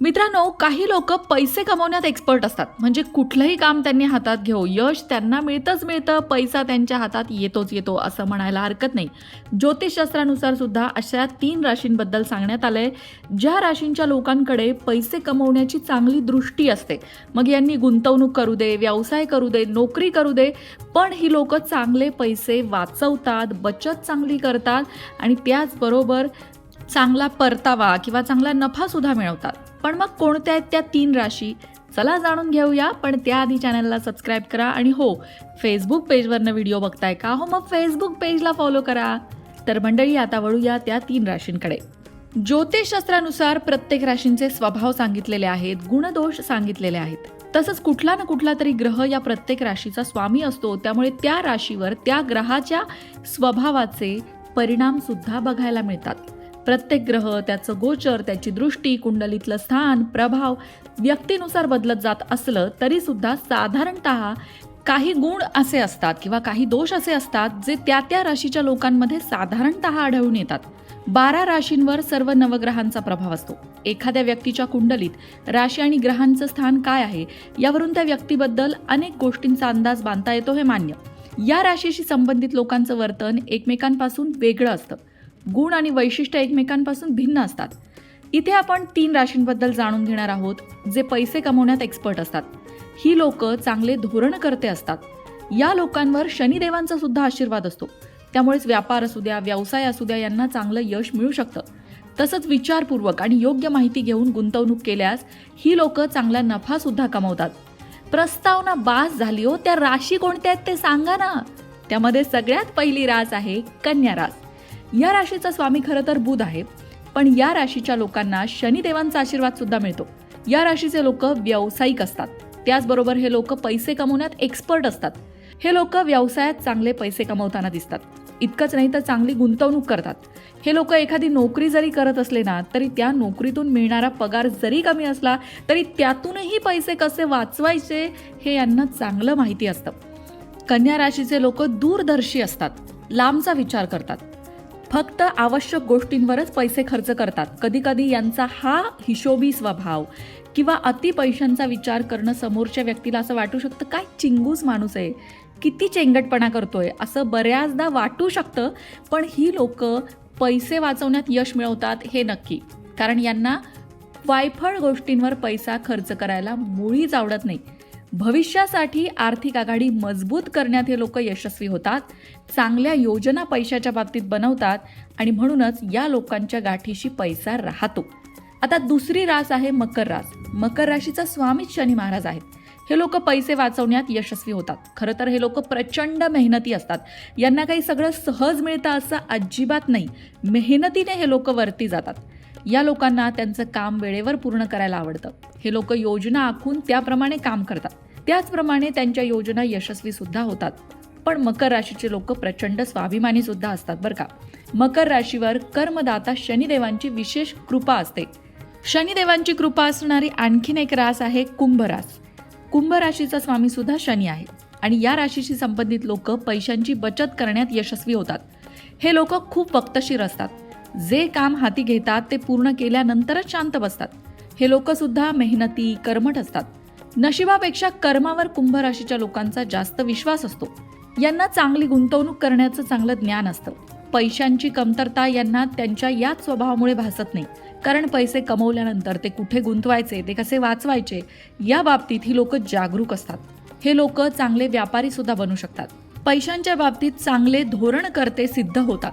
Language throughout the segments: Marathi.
मित्रांनो काही लोक पैसे कमवण्यात एक्सपर्ट असतात. म्हणजे कुठलंही काम त्यांनी हातात घेऊ यश त्यांना मिळतंच मिळतं पैसा त्यांच्या हातात येतोच येतो असं म्हणायला हरकत नाही. ज्योतिषशास्त्रानुसार सुद्धा अशा तीन राशींबद्दल सांगण्यात आलंय. ज्या राशींच्या लोकांकडे पैसे कमवण्याची चांगली दृष्टी असते. मग यांनी गुंतवणूक करू दे व्यवसाय करू दे नोकरी करू दे पण ही लोक चांगले पैसे वाचवतात बचत चांगली करतात आणि त्याचबरोबर चांगला परतावा किंवा चांगला नफा सुद्धा मिळवतात. पण मग कोणत्या आहेत त्या तीन राशी? चला जाणून घेऊया पण त्याआधी चॅनलला सबस्क्राईब करा आणि हो फेसबुक पेजवरनं व्हिडिओ बघताय का? हो मग फेसबुक पेजला फॉलो करा. तर मंडळी आता वळूया त्या तीन राशींकडे. ज्योतिषशास्त्रानुसार प्रत्येक राशींचे स्वभाव सांगितलेले आहेत गुणदोष सांगितलेले आहेत. तसंच कुठला ना कुठला तरी ग्रह या प्रत्येक राशीचा स्वामी असतो. त्यामुळे त्या राशीवर त्या ग्रहाच्या स्वभावाचे परिणाम सुद्धा बघायला मिळतात. प्रत्येक ग्रह त्याचं गोचर त्याची दृष्टी कुंडलीतलं स्थान प्रभाव व्यक्तीनुसार बदलत जात असलं तरी सुद्धा साधारणत काही गुण असे असतात किंवा काही दोष असे असतात जे त्या त्या राशीच्या लोकांमध्ये साधारणत आढळून येतात. बारा राशींवर सर्व नवग्रहांचा प्रभाव असतो. एखाद्या व्यक्तीच्या कुंडलीत राशी आणि ग्रहांचं स्थान काय आहे यावरून त्या व्यक्तीबद्दल अनेक गोष्टींचा अंदाज बांधता येतो हे मान्य. या राशीशी संबंधित लोकांचं वर्तन एकमेकांपासून वेगळं असतं. गुण आणि वैशिष्ट्य एकमेकांपासून भिन्न असतात. इथे आपण तीन राशींबद्दल जाणून घेणार आहोत जे पैसे कमवण्यात एक्सपर्ट असतात. ही लोक चांगले धोरणकर्ते असतात. या लोकांवर शनिदेवांचा सुद्धा आशीर्वाद असतो. त्यामुळेच व्यापार असू द्या व्यवसाय असू द्या यांना चांगलं यश मिळू शकतं. तसंच विचारपूर्वक आणि योग्य माहिती घेऊन गुंतवणूक केल्यास ही लोक चांगला नफा सुद्धा कमवतात. प्रस्तावना बास झाली हो त्या राशी कोणत्या आहेत ते सांगा ना. त्यामध्ये सगळ्यात पहिली रास आहे कन्या रास. या राशीचा स्वामी खरं तर बुध आहे पण या राशीच्या लोकांना शनिदेवांचा आशीर्वाद सुद्धा मिळतो. या राशीचे लोक व्यावसायिक असतात. त्याचबरोबर हे लोक पैसे कमवण्यात एक्सपर्ट असतात. हे लोक व्यवसायात चांगले पैसे कमवताना दिसतात. इतकंच नाही तर चांगली गुंतवणूक करतात. हे लोक एखादी नोकरी जरी करत असले ना तरी त्या नोकरीतून मिळणारा पगार जरी कमी असला तरी त्यातूनही पैसे कसे वाचवायचे हे यांना चांगलं माहिती असतं. कन्या राशीचे लोक दूरदर्शी असतात. लांबचा विचार करतात. फक्त आवश्यक गोष्टींवरच पैसे खर्च करतात. कधी कधी यांचा हा हिशोबी स्वभाव किंवा अति पैशांचा विचार करणं समोरच्या व्यक्तीला असं वाटू शकतं काय चिंगूस माणूस आहे. किती चेंगटपणा करतोय. असं बऱ्याचदा वाटू शकतं पण ही लोक पैसे वाचवण्यात यश मिळवतात हे नक्की. कारण यांना वायफळ गोष्टींवर पैसा खर्च करायला मुळीच आवडत नाही. भविष्यासाठी आर्थिक आघाडी मजबूत करण्यात हे लोक यशस्वी होतात चांगल्या योजना पैशाच्या बाबतीत बनवतात आणि म्हणूनच या लोकांच्या गाठीशी पैसा राहतो. आता दुसरी रास आहे मकर रास. मकर राशीचा स्वामीच शनी महाराज आहेत. हे लोक पैसे वाचवण्यात यशस्वी होतात. खरं तर हे लोक प्रचंड मेहनती असतात. यांना काही सगळं सहज मिळतं असं अजिबात नाही. मेहनतीने हे लोक वरती जातात. या लोकांना त्यांचं काम वेळेवर पूर्ण करायला आवडतं. हे लोक योजना आखून त्याप्रमाणे काम करतात. त्याचप्रमाणे त्यांच्या योजना यशस्वी सुद्धा होतात. पण मकर राशीचे लोक प्रचंड स्वाभिमानी सुद्धा असतात बरं का. मकर राशीवर कर्मदाता शनिदेवांची विशेष कृपा असते. शनिदेवांची कृपा असणारी आणखीन एक रास आहे कुंभ रास. कुंभ राशीचा स्वामी सुद्धा शनी आहे आणि या राशीशी संबंधित लोक पैशांची बचत करण्यात यशस्वी होतात. हे लोक खूप वक्तशीर असतात. जे काम हाती घेतात ते पूर्ण केल्यानंतरच शांत बसतात. हे लोक सुद्धा मेहनती कर्मठ असतात. नशिबापेक्षा कर्मावर कुंभ राशीच्या लोकांचा जास्त विश्वास असतो. यांना चांगली गुंतवणूक करण्याचं चांगलं ज्ञान असतं. पैशांची कमतरता यांना त्यांच्या याच स्वभावामुळे भासत नाही. कारण पैसे कमवल्यानंतर ते कुठे गुंतवायचे ते कसे वाचवायचे या बाबतीत ही लोक जागरूक असतात. हे लोक चांगले व्यापारी सुद्धा बनू शकतात. पैशांच्या बाबतीत चांगले धोरणकर्ते सिद्ध होतात.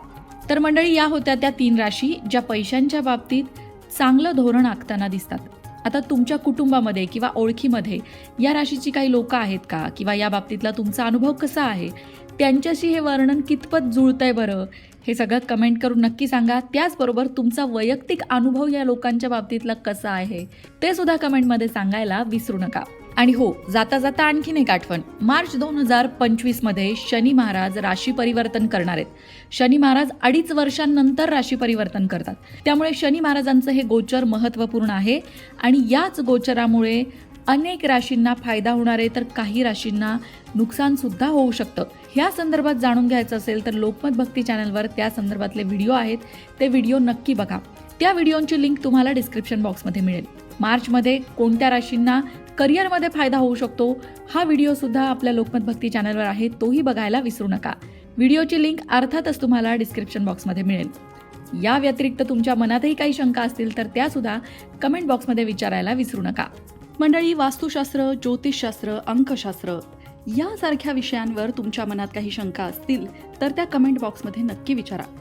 तर मंडळी या होत्या त्या तीन राशी ज्या पैशांच्या बाबतीत चांगलं धोरण आखताना दिसतात. आता तुमच्या कुटुंबामध्ये किंवा ओळखीमध्ये या राशीची काही लोकं आहेत का? किंवा या बाबतीतला तुमचा अनुभव कसा आहे? त्यांच्याशी हे वर्णन कितपत जुळतंय बरं? हे सगळं कमेंट करून नक्की सांगा. त्याचबरोबर तुमचा वैयक्तिक अनुभव या लोकांच्या बाबतीतला कसा आहे? ते सुद्धा कमेंटमध्ये सांगायला विसरू नका. आणि हो जाता जाता आणखीन एक आठवण. मार्च दोन हजार पंचवीसमध्ये शनी महाराज राशी परिवर्तन करणार आहेत. शनी महाराज अडीच वर्षांनंतर राशी परिवर्तन करतात. त्यामुळे शनी महाराजांचं हे गोचर महत्त्वपूर्ण आहे आणि याच गोचरामुळे अनेक राशींना फायदा होणार आहे तर काही राशींना नुकसान सुद्धा होऊ शकतं. ह्या संदर्भात जाणून घ्यायचं असेल तर लोकमत भक्ती चॅनलवर त्या संदर्भातले व्हिडिओ आहेत. ते व्हिडिओ नक्की बघा. त्या व्हिडिओची लिंक तुम्हाला डिस्क्रिप्शन बॉक्समध्ये मिळेल. मार्चमध्ये कोणत्या राशींना करिअरमध्ये फायदा होऊ शकतो. हा व्हिडिओसुद्धा आपल्या लोकमत भक्ती चॅनलवर आहे तोही बघायला विसरू नका. व्हिडिओची लिंक अर्थातच तुम्हाला डिस्क्रिप्शन बॉक्समध्ये मिळेल. या व्यतिरिक्त तुमच्या मनातही काही शंका असतील तर त्यासुद्धा कमेंट बॉक्समध्ये विचारायला विसरू नका. मंडळी वास्तुशास्त्र ज्योतिषशास्त्र अंकशास्त्र यासारख्या विषयांवर तुमच्या मनात काही शंका असतील तर त्या कमेंट बॉक्समध्ये नक्की विचारा.